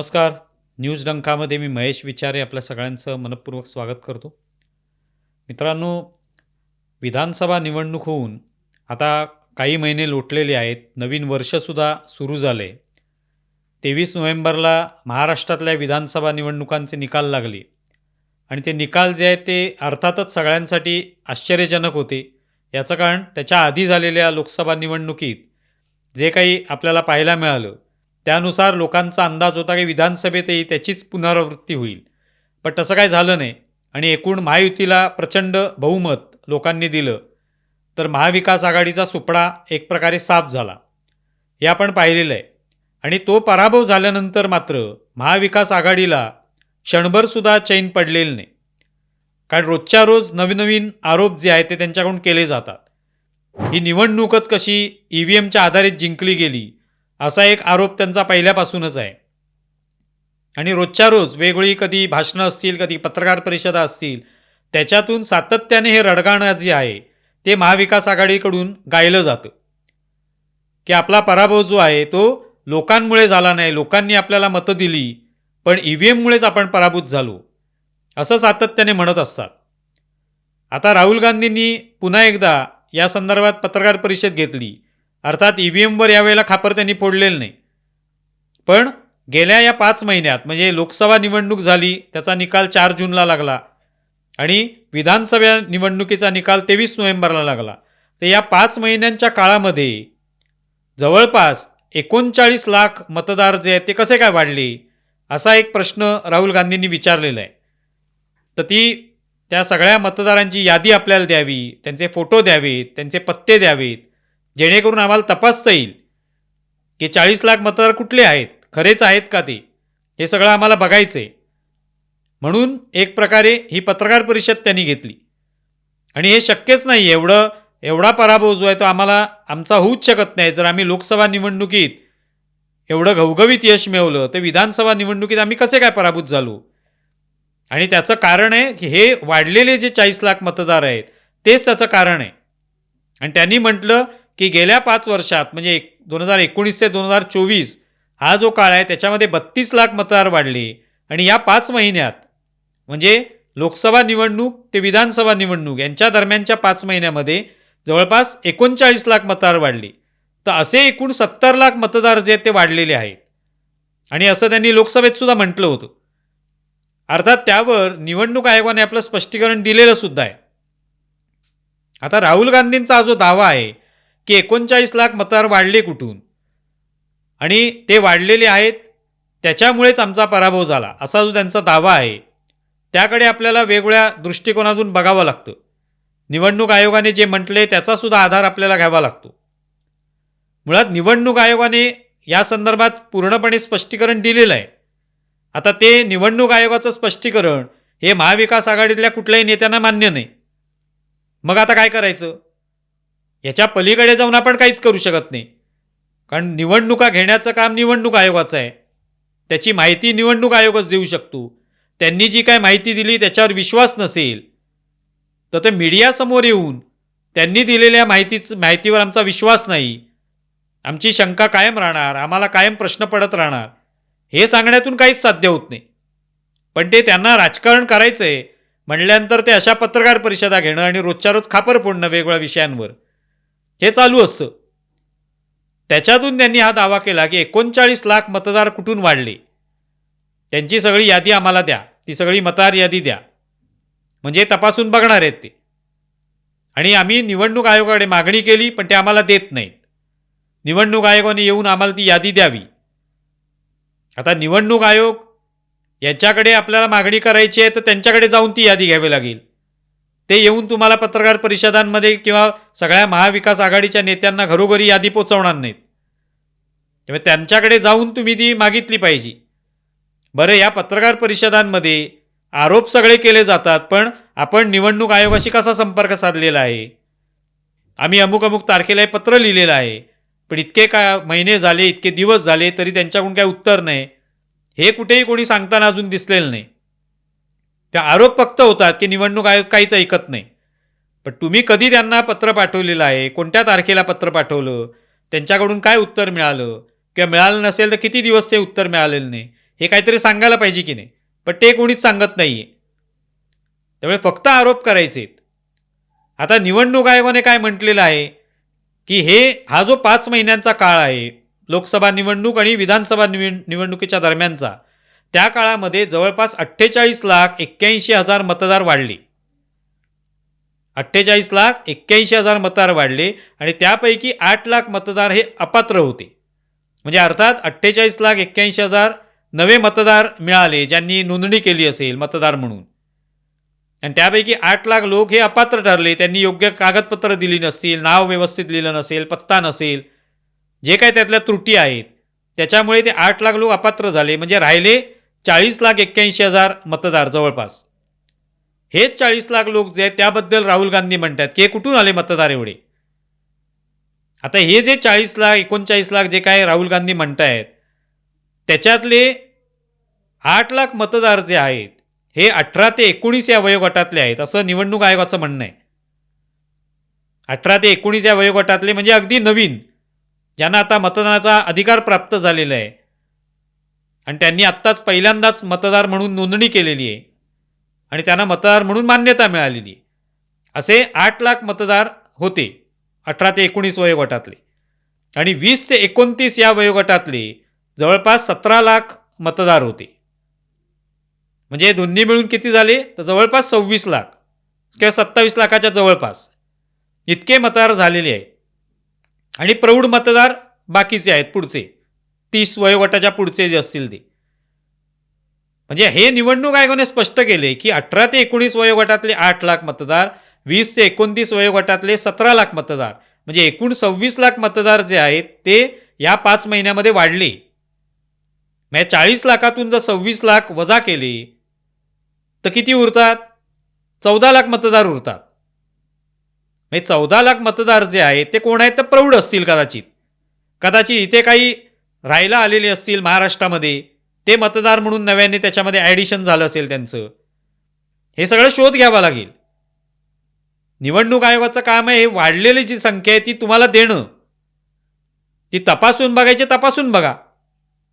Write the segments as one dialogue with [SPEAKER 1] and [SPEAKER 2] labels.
[SPEAKER 1] नमस्कार. न्यूज डंकामध्ये मी महेश विचारे आपल्या सगळ्यांचं मनपूर्वक स्वागत करतो. मित्रांनो विधानसभा निवडणूक होऊन आता काही महिने लोटलेले आहेत. नवीन वर्षसुद्धा सुरू झालं. आहे तेवीस नोव्हेंबरला महाराष्ट्रातल्या विधानसभा निवडणुकांचे निकाल लागले. आणि ते निकाल जे आहेत ते अर्थातच सगळ्यांसाठी आश्चर्यजनक होते. याचं कारण त्याच्या आधी झालेल्या लोकसभा निवडणुकीत जे काही आपल्याला पाहायला मिळालं त्यानुसार लोकांचा अंदाज होता की विधानसभेतही त्याचीच पुनरावृत्ती होईल. पण तसं काय झालं नाही आणि एकूण महायुतीला प्रचंड बहुमत लोकांनी दिलं. तर महाविकास आघाडीचा सुपडा एक प्रकारे साफ झाला. हे आपण पाहिलेलं आहे. आणि तो पराभव झाल्यानंतर मात्र महाविकास आघाडीला क्षणभरसुद्धा चैन पडलेलं नाही. कारण रोजच्या रोज नवनवीन आरोप जे आहेत ते त्यांच्याकडून केले जातात. ही निवडणूकच कशी ई व्ही एमच्या आधारित जिंकली गेली असा एक आरोप त्यांचा पहिल्यापासूनच आहे. आणि रोजच्या रोज वेगळी कधी भाषणं असतील कधी पत्रकार परिषदा असतील त्याच्यातून सातत्याने हे रडगाणं जे आहे ते महाविकास आघाडीकडून गायलं जातं. की आपला पराभव जो आहे तो लोकांमुळे झाला नाही लोकांनी आपल्याला मतं दिली पण ई व्ही एममुळेच आपण पराभूत झालो असं सातत्याने म्हणत असतात. आता राहुल गांधींनी पुन्हा एकदा या संदर्भात पत्रकार परिषद घेतली अर्थात ई व्ही एमवर यावेळेला खापर त्यांनी फोडलेलं नाही. पण गेल्या या पाच महिन्यात म्हणजे लोकसभा निवडणूक झाली त्याचा निकाल चार जूनला लागला आणि विधानसभा निवडणुकीचा निकाल तेवीस नोव्हेंबरला लागला. तर या पाच महिन्यांच्या काळामध्ये जवळपास एकोणचाळीस लाख मतदार जे आहेत ते कसे काय वाढले? असा एक प्रश्न राहुल गांधींनी विचारलेला आहे. तर ती त्या सगळ्या मतदारांची यादी आपल्याला द्यावी त्यांचे फोटो द्यावेत त्यांचे पत्ते द्यावेत जेणेकरून आम्हाला तपासता येईल की चाळीस लाख मतदार कुठले आहेत खरेच आहेत का ते? हे सगळं आम्हाला बघायचं आहे म्हणून एक प्रकारे ही पत्रकार परिषद त्यांनी घेतली. आणि हे शक्यच नाही एवढं एवढा पराभव जो आहे तो आम्हाला आमचा होऊच शकत नाही. जर आम्ही लोकसभा निवडणुकीत एवढं घवघवीत यश मिळवलं तर विधानसभा निवडणुकीत आम्ही कसे काय पराभूत झालो? आणि त्याचं कारण आहे की हे वाढलेले जे चाळीस लाख मतदार आहेत तेच त्याचं कारण आहे. आणि त्यांनी म्हटलं की गेल्या पाच वर्षात म्हणजे एक दोन हजार एकोणीस ते दोन हजार चोवीस हा जो काळ आहे त्याच्यामध्ये बत्तीस लाख मतदार वाढले. आणि या पाच महिन्यात म्हणजे लोकसभा निवडणूक ते विधानसभा निवडणूक यांच्या दरम्यानच्या पाच महिन्यामध्ये जवळपास एकोणचाळीस लाख मतदार वाढले. तर असे एकूण सत्तर लाख मतदार जे आहेत ते वाढलेले आहेत. आणि असं त्यांनी लोकसभेत सुद्धा म्हटलं होतं. अर्थात त्यावर निवडणूक आयोगाने आपलं स्पष्टीकरण दिलेलं सुद्धा आहे. आता राहुल गांधींचा हा जो दावा आहे की एकोणचाळीस लाख मतदार वाढले कुठून? आणि ते वाढलेले आहेत त्याच्यामुळेच आमचा पराभव झाला. असा जो त्यांचा दावा आहे त्याकडे आपल्याला वेगवेगळ्या दृष्टिकोनातून बघावं लागतं. निवडणूक आयोगाने जे म्हटले त्याचासुद्धा आधार आपल्याला घ्यावा लागतो. मुळात निवडणूक आयोगाने या संदर्भात पूर्णपणे स्पष्टीकरण दिलेलं आहे. आता ते निवडणूक आयोगाचं स्पष्टीकरण हे महाविकास आघाडीतल्या कुठल्याही नेत्यांना मान्य नाही. मग आता काय करायचं? याच्या पलीकडे जाऊन आपण काहीच करू शकत नाही. कारण निवडणुका घेण्याचं काम निवडणूक आयोगाचं आहे. त्याची माहिती निवडणूक आयोगच देऊ शकतो. त्यांनी जी काय माहिती दिली त्याच्यावर विश्वास नसेल तर ते मीडियासमोर येऊन त्यांनी दिलेल्या माहितीच माहितीवर आमचा विश्वास नाही. आमची शंका कायम राहणार आम्हाला कायम प्रश्न पडत राहणार हे सांगण्यातून काहीच साध्य होत नाही. पण ते त्यांना राजकारण करायचं आहे म्हणल्यानंतर ते अशा पत्रकार परिषदा घेणं आणि रोजच्या रोज खापर फोडणं वेगवेगळ्या विषयांवर. हे चालू असतं. त्याच्यातून त्यांनी हा दावा केला की एकोणचाळीस लाख मतदार कुठून वाढले? त्यांची सगळी यादी आम्हाला द्या. ती सगळी मतदार यादी द्या. म्हणजे तपासून बघणार आहेत ते. आणि आम्ही निवडणूक आयोगाकडे मागणी केली पण ते आम्हाला देत नाहीत. निवडणूक आयोगाने येऊन आम्हाला ती यादी द्यावी. आता निवडणूक आयोग यांच्याकडे आपल्याला मागणी करायची आहे तर त्यांच्याकडे जाऊन ती यादी घ्यावी लागेल. ते येऊन तुम्हाला पत्रकार परिषदांमध्ये किंवा सगळ्या महाविकास आघाडीच्या नेत्यांना घरोघरी यादी पोचवणार नाहीत. तेव्हा त्यांच्याकडे जाऊन तुम्ही ती मागितली पाहिजे. बरं या पत्रकार परिषदांमध्ये आरोप सगळे केले जातात पण आपण निवडणूक आयोगाशी कसा संपर्क साधलेला आहे? आम्ही अमुक अमुक तारखेला हे पत्र लिहिलेलं आहे पण इतके का महिने झाले इतके दिवस झाले तरी त्यांच्याकडून काय उत्तर नाही. हे कुठेही कोणी सांगताना अजून दिसलेलं नाही. त्या आरोप फक्त होतात की निवडणूक आयोग काहीच ऐकत नाही. पण तुम्ही कधी त्यांना पत्र पाठवलेलं आहे? कोणत्या तारखेला पत्र पाठवलं? त्यांच्याकडून काय उत्तर मिळालं? किंवा मिळालं नसेल तर किती दिवस ते उत्तर मिळालेलं नाही? हे काहीतरी सांगायला पाहिजे की नाही? पण ते कोणीच सांगत नाही आहे त्यामुळे फक्त आरोप करायचे आता निवडणूक आयोगाने काय म्हटलेलं आहे? की हे हा जो पाच महिन्यांचा काळ आहे लोकसभा निवडणूक आणि विधानसभा निव निवडणुकीच्या दरम्यानचा त्या काळामध्ये जवळपास अठ्ठेचाळीस लाख एक्क्याऐंशी हजार मतदार वाढले. अठ्ठेचाळीस लाख एक्क्याऐंशी हजार मतदार वाढले आणि त्यापैकी आठ लाख मतदार हे अपात्र होते. म्हणजे अर्थात अठ्ठेचाळीस लाख एक्क्याऐंशी हजार नवे मतदार मिळाले ज्यांनी नोंदणी केली असेल मतदार म्हणून. आणि त्यापैकी आठ लाख लोक हे अपात्र ठरले त्यांनी योग्य कागदपत्र दिली नसतील नाव व्यवस्थित लिहिलं नसेल पत्ता नसेल जे काय त्यातल्या त्रुटी आहेत त्याच्यामुळे ते आठ लाख लोक अपात्र झाले. म्हणजे राहिले चाळीस लाख एक्क्याऐंशी हजार मतदार जवळपास. हेच चाळीस लाख लोक जे आहेत त्याबद्दल राहुल गांधी म्हणतात की हे कुठून आले मतदार एवढे? आता हे जे चाळीस लाख एकोणचाळीस लाख जे काय राहुल गांधी म्हणतायत त्याच्यातले आठ लाख मतदार जे आहेत हे अठरा ते एकोणीस या वयोगटातले आहेत असं निवडणूक आयोगाचं म्हणणं आहे. अठरा ते एकोणीस या वयोगटातले म्हणजे अगदी नवीन ज्यांना आता मतदानाचा अधिकार प्राप्त झालेला आहे. आणि त्यांनी आत्ताच पहिल्यांदाच मतदार म्हणून नोंदणी केलेली आहे. आणि त्यांना मतदार म्हणून मान्यता मिळालेली आहे. असे आठ लाख मतदार होते अठरा ते एकोणीस वयोगटातले. आणि वीस ते एकोणतीस या वयोगटातले जवळपास सतरा लाख मतदार होते. म्हणजे दोन्ही मिळून किती झाले? तर जवळपास सव्वीस लाख किंवा सत्तावीस लाखाच्या जवळपास. इतके मतदार झालेले आहे. आणि प्रौढ मतदार बाकीचे आहेत पुढचे. तीस वयोगटाच्या पुढचे जे असतील ते. म्हणजे हे निवडणूक आयोगाने स्पष्ट केले की अठरा ते एकोणीस वयोगटातले आठ लाख मतदार वीस ते एकोणतीस वयोगटातले सतरा लाख मतदार म्हणजे एकूण सव्वीस लाख मतदार जे आहेत ते या पाच महिन्यामध्ये वाढले. म्हणजे चाळीस लाखातून जर सव्वीस लाख वजा केले तर किती उरतात? चौदा लाख मतदार उरतात. म्हणजे चौदा लाख मतदार जे आहेत ते कोण आहेत? तर प्रौढ असतील कदाचित. कदाचित इथे काही राहायला आलेले असतील महाराष्ट्रामध्ये ते मतदार म्हणून नव्याने त्याच्यामध्ये ॲडिशन झालं असेल त्यांचं. हे सगळं शोध घ्यावा लागेल. निवडणूक आयोगाचं काम आहे हे वाढलेली जी संख्या आहे ती तुम्हाला देणं. ती तपासून बघायची तपासून बघा.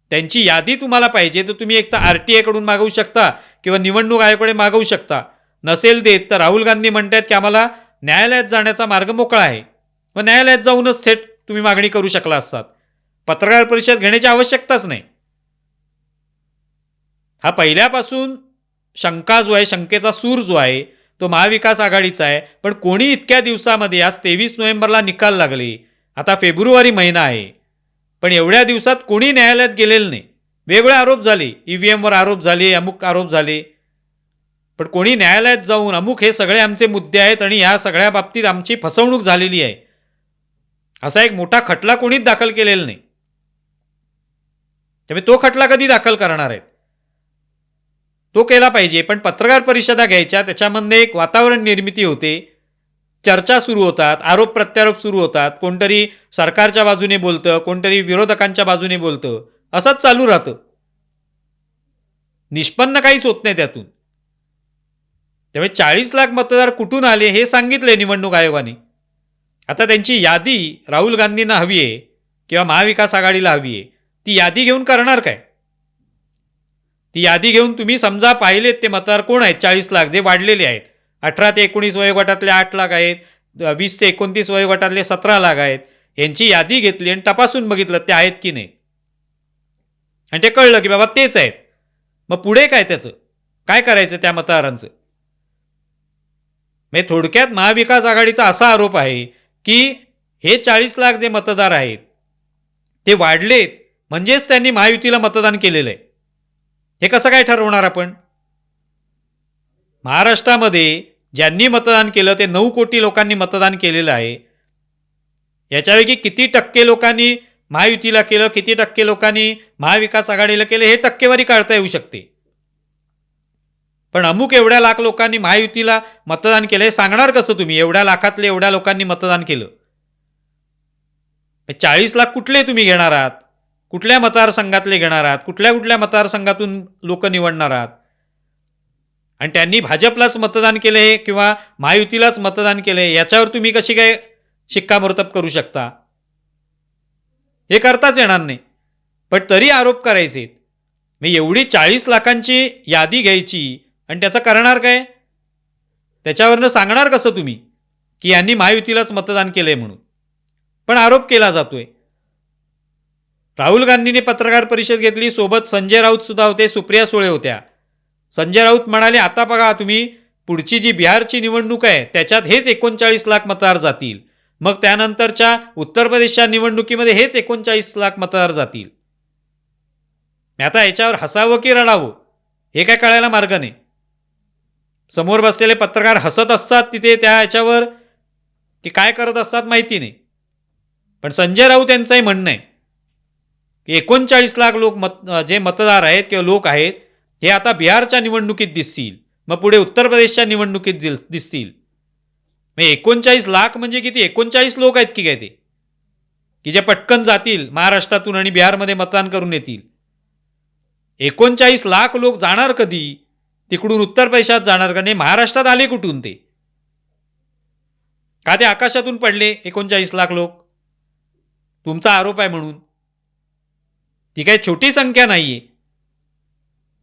[SPEAKER 1] त्यांची यादी तुम्हाला पाहिजे तर तुम्ही एक तर आर टी आयकडून मागवू शकता किंवा निवडणूक आयोगाकडे मागवू शकता. नसेल देत तर राहुल गांधी म्हणतात की आम्हाला न्यायालयात जाण्याचा मार्ग मोकळा आहे. व न्यायालयात जाऊनच थेट तुम्ही मागणी करू शकला असतात. पत्रकार परिषद घेण्याची आवश्यकताच नाही. हा पहिल्यापासून शंका जो आहे शंकेचा सूर जो आहे तो महाविकास आघाडीचा आहे. पण कोणी इतक्या दिवसामध्ये आज तेवीस नोव्हेंबरला निकाल लागले. आता फेब्रुवारी महिना आहे. पण एवढ्या दिवसात कोणी न्यायालयात गेलेलं नाही. वेगळे आरोप झाले. ई व्ही एमवर आरोप झाले अमुक आरोप झाले. पण कोणी न्यायालयात जाऊन अमुक हे सगळे आमचे मुद्दे आहेत आणि या सगळ्या बाबतीत आमची फसवणूक झालेली आहे. असा एक मोठा खटला कोणीच दाखल केलेला नाही. त्यामुळे तो खटला कधी दाखल करणार आहेत तो केला पाहिजे पण पत्रकार परिषदा घ्यायच्या त्याच्यामध्ये एक वातावरण निर्मिती होते. चर्चा सुरू होतात आरोप प्रत्यारोप सुरू होतात. कोणतरी सरकारच्या बाजूने बोलतं कोणतरी विरोधकांच्या बाजूने बोलतं. असंच चालू राहतं. निष्पन्न काहीच होत नाही त्यातून. त्यामुळे चाळीस लाख मतदार कुठून आले हे सांगितले निवडणूक आयोगाने. आता त्यांची यादी राहुल गांधींना हवी आहे किंवा महाविकास आघाडीला हवी आहे. ती यादी घेऊन करणार काय? ती यादी घेऊन तुम्ही समजा पाहिलेत ते मतदार कोण आहेत? चाळीस लाख जे वाढलेले आहेत. अठरा ते एकोणीस वयोगटातले आठ लाख आहेत. वीस ते एकोणतीस वयोगटातले सतरा लाख आहेत. यांची यादी घेतली आणि तपासून बघितलं ते आहेत की नाही. आणि ते कळलं की बाबा तेच आहेत. मग पुढे काय त्याचं? काय करायचं त्या मतदारांचं? म्हणजे थोडक्यात महाविकास आघाडीचा असा आरोप आहे की हे चाळीस लाख जे मतदार आहेत ते वाढलेत. म्हणजेच त्यांनी महायुतीला मतदान केलेलं आहे. हे कसं काय ठरवणार आपण? महाराष्ट्रामध्ये ज्यांनी मतदान केलं ते नऊ कोटी लोकांनी मतदान केलेलं आहे. याच्यापैकी किती टक्के लोकांनी महायुतीला केलं किती टक्के लोकांनी महाविकास आघाडीला केलं हे टक्केवारी काढता येऊ शकते. पण अमुक एवढ्या लाख लोकांनी महायुतीला मतदान केलं हे सांगणार कसं तुम्ही? एवढ्या लाखातले एवढ्या लोकांनी मतदान केलं. चाळीस लाख कुठले तुम्ही घेणार आहात? कुठल्या मतदारसंघातले घेणार आहात? कुठल्या कुठल्या मतदारसंघातून लोक निवडणार आहात? आणि त्यांनी भाजपलाच मतदान केले आहे किंवा महायुतीलाच मतदान केले आहे याच्यावर तुम्ही कशी काय शिक्कामोर्तब करू शकता? हे करताच येणार नाही. पण तरी आरोप करायचे मी एवढी चाळीस लाखांची यादी घ्यायची आणि त्याचं करणार काय? त्याच्यावरनं सांगणार कसं तुम्ही की यांनी महायुतीलाच मतदान केलं आहे म्हणून? पण आरोप केला जातोय. राहुल गांधींनी पत्रकार परिषद घेतली सोबत संजय राऊत सुद्धा होते सुप्रिया सुळे होत्या. संजय राऊत म्हणाले आता बघा तुम्ही पुढची जी बिहारची निवडणूक आहे त्याच्यात हेच एकोणचाळीस लाख मतदार जातील. मग त्यानंतरच्या उत्तर प्रदेशच्या निवडणुकीमध्ये हेच एकोणचाळीस लाख मतदार जातील. आता याच्यावर हसावं की रडावं? हे काय कळायला मार्ग नाही. समोर बसलेले पत्रकार हसत असतात तिथे त्या याच्यावर की काय करत असतात माहिती नाही. पण संजय राऊत यांचंही म्हणणं आहे. एकोणचाळीस लाख लोक मत जे मतदार आहेत किंवा लोक आहेत हे आता बिहारच्या निवडणुकीत दिसतील. मग पुढे उत्तर प्रदेशच्या निवडणुकीत दिल दिसतील. मग एकोणचाळीस लाख म्हणजे किती? एकोणचाळीस लोक आहेत की काय ते? की जे पटकन जातील महाराष्ट्रातून आणि बिहारमध्ये मतदान करून येतील. एकोणचाळीस लाख लोक जाणार कधी? तिकडून उत्तर प्रदेशात जाणार का? नाही महाराष्ट्रात आले कुठून ते? का ते आकाशातून पडले एकोणचाळीस लाख लोक? तुमचा आरोप आहे म्हणून. ती काही छोटी संख्या नाही आहे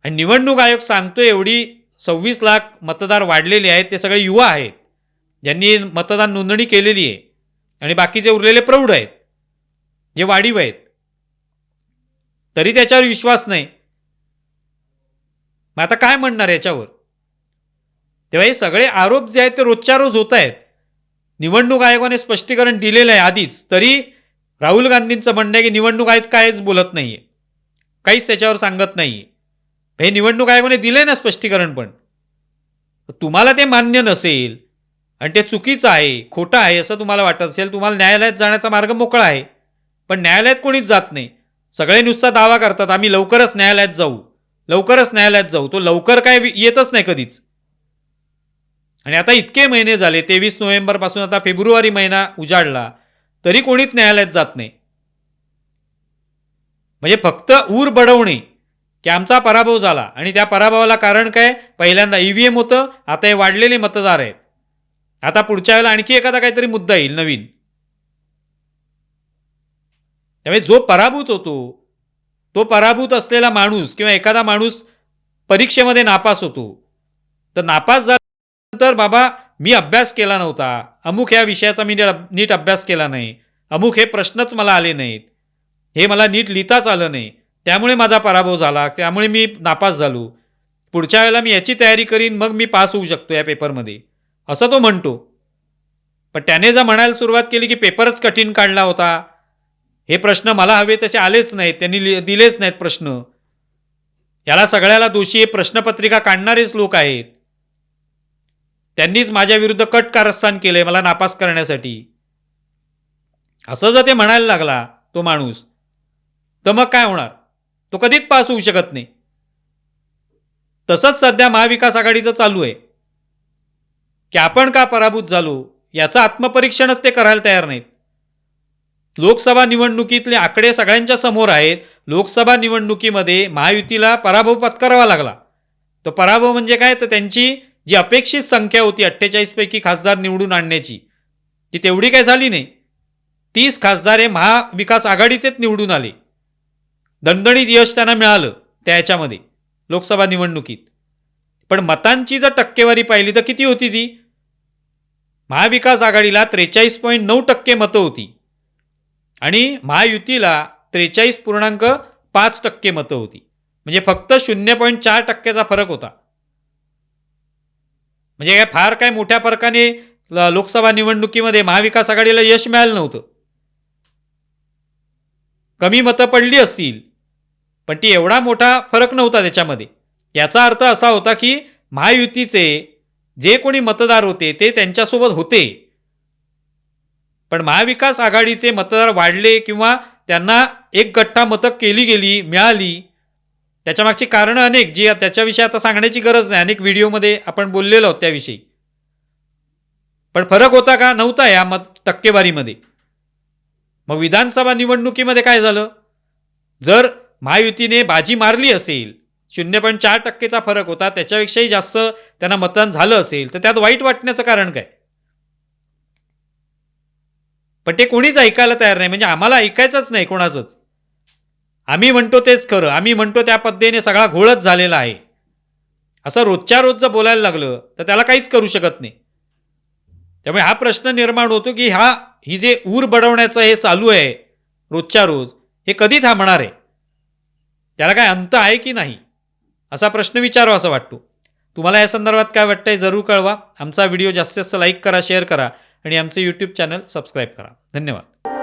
[SPEAKER 1] आणि निवडणूक आयोग सांगतो एवढी सव्वीस लाख मतदार वाढलेले आहेत ते सगळे युवा आहेत. ज्यांनी मतदान नोंदणी केलेली आहे. आणि बाकीचे उरलेले प्रौढ आहेत. जे वाढीव आहेत. तरी त्याच्यावर विश्वास नाही. मग आता काय म्हणणार याच्यावर? तेव्हा हे सगळे आरोप जे आहेत ते रोजच्या रोज होत आहेत. निवडणूक आयोगाने स्पष्टीकरण दिलेलं आहे आधीच. तरी राहुल गांधींचं म्हणणं आहे की निवडणूक आयोग कायच बोलत नाही आहे काहीच त्याच्यावर सांगत नाही आहे हे निवडणूक आयोगाने आहे ना स्पष्टीकरण पण. तुम्हाला ते मान्य नसेल आणि ते चुकीचं आहे खोटं आहे असं तुम्हाला वाटत असेल तुम्हाला न्यायालयात जाण्याचा मार्ग मोकळा आहे. पण न्यायालयात कोणीच जात नाही. सगळे नुसता दावा करतात आम्ही लवकरच न्यायालयात जाऊ. लवकरच न्यायालयात जाऊ. तो लवकर काय येतच नाही कधीच. आणि आता इतके महिने झाले तेवीस नोव्हेंबरपासून आता फेब्रुवारी महिना उजाडला. तरी कोणीच न्यायालयात जात नाही. म्हणजे फक्त ऊर बडवणे की आमचा पराभव झाला. आणि त्या पराभवाला कारण काय? पहिल्यांदा ईव्हीएम होतं आता हे वाढलेले मतदार आहेत. आता पुढच्या वेळेला आणखी एखादा काहीतरी मुद्दा येईल नवीन. त्यामुळे जो पराभूत होतो तो पराभूत असलेला माणूस किंवा एखादा माणूस परीक्षेमध्ये नापास होतो. तर नापास झाल्यानंतर बाबा मी अभ्यास केला नव्हता. अमुक ह्या विषयाचा मी नीट- नीट अभ्यास केला नाही. अमुक हे प्रश्नच मला आले नाहीत. हे मला नीट लिहिताच आलं नाही. त्यामुळे माझा पराभव झाला. त्यामुळे मी नापास झालो. पुढच्या वेळेला मी याची तयारी करीन मग मी पास होऊ शकतो या पेपरमध्ये. असं तो म्हणतो. पण त्याने जर म्हणायला सुरुवात केली की पेपरच कठीण काढला होता. हे प्रश्न मला हवे तसे आलेच नाहीत. त्यांनी लि- दिलेच नाहीत प्रश्न. याला सगळ्याला दोषी हे प्रश्नपत्रिका काढणारेच लोक आहेत. त्यांनीच माझ्या विरुद्ध कट कारस्थान केलंय मला नापास करण्यासाठी. असं जर ते म्हणायला लागला तो माणूस तर मग काय होणार? तो कधीच पास होऊ शकत नाही. तसंच सध्या महाविकास आघाडीचं चालू आहे. की आपण का पराभूत झालो याचं आत्मपरीक्षणच ते करायला तयार नाहीत. लोकसभा निवडणुकीतले आकडे सगळ्यांच्या समोर आहेत. लोकसभा निवडणुकीमध्ये महायुतीला पराभव पत्करावा लागला. तो पराभव म्हणजे काय? तर त्यांची जी अपेक्षित संख्या होती अठ्ठेचाळीसपैकी खासदार निवडून आणण्याची ती तेवढी काय झाली नाही. तीस खासदार हे महाविकास आघाडीचेच निवडून आले. दणदणीत यश त्यांना मिळालं त्या याच्यामध्ये लोकसभा निवडणुकीत. पण मतांची जर टक्केवारी पाहिली तर किती होती ती? महाविकास आघाडीला त्रेचाळीस पॉईंट नऊ टक्के मतं होती. आणि महायुतीला त्रेचाळीस पूर्णांक पाच टक्के मतं होती. म्हणजे फक्त शून्य पॉईंट चार टक्क्याचा फरक होता. म्हणजे काय फार काय मोठ्या फरकाने ल- लोकसभा निवडणुकीमध्ये महाविकास आघाडीला यश मिळालं नव्हतं. कमी मतं पडली असतील पण ती एवढा मोठा फरक नव्हता त्याच्यामध्ये. याचा अर्थ असा होता की महायुतीचे जे कोणी मतदार होते ते त्यांच्यासोबत होते. पण महाविकास आघाडीचे मतदार वाढले किंवा त्यांना एक गठ्ठा मतं केली गेली मिळाली त्याच्यामागची कारणं अनेक जी त्याच्याविषयी आता सांगण्याची गरज नाही. अनेक व्हिडिओमध्ये आपण बोललेलो आहोत त्याविषयी. पण फरक होता का? नव्हता या मत टक्केवारीमध्ये. मग विधानसभा निवडणुकीमध्ये काय झालं? जर महायुतीने बाजी मारली असेल शून्य पॉईंट चार टक्केचा फरक होता त्याच्यापेक्षाही जास्त त्यांना मतदान झालं असेल तर त्यात वाईट वाटण्याचं कारण काय? पण ते कोणीच ऐकायला तयार नाही. म्हणजे आम्हाला ऐकायचंच नाही कोणाचंच. आम्ही म्हणतो तेच खरं. आम्ही म्हणतो त्या पद्धतीने सगळा घोळच झालेला आहे. असं रोजच्या रोज जर बोलायला लागलं तर त्याला काहीच करू शकत नाही. त्यामुळे हा प्रश्न निर्माण होतो की हा ही जे ऊर बडवण्याचं हे चालू आहे रोजच्या रोज हे कधी थांबणार आहे? त्याला काय अंत आहे की नाही? असा प्रश्न विचारावा असा वाटतो. तुम्हाला या संदर्भात काय वाटतंय जरूर कळवा. आमचा व्हिडिओ जास्तीत जास्त लाईक करा शेअर करा आणि आमचं यूट्यूब चॅनल सबस्क्राईब करा. धन्यवाद.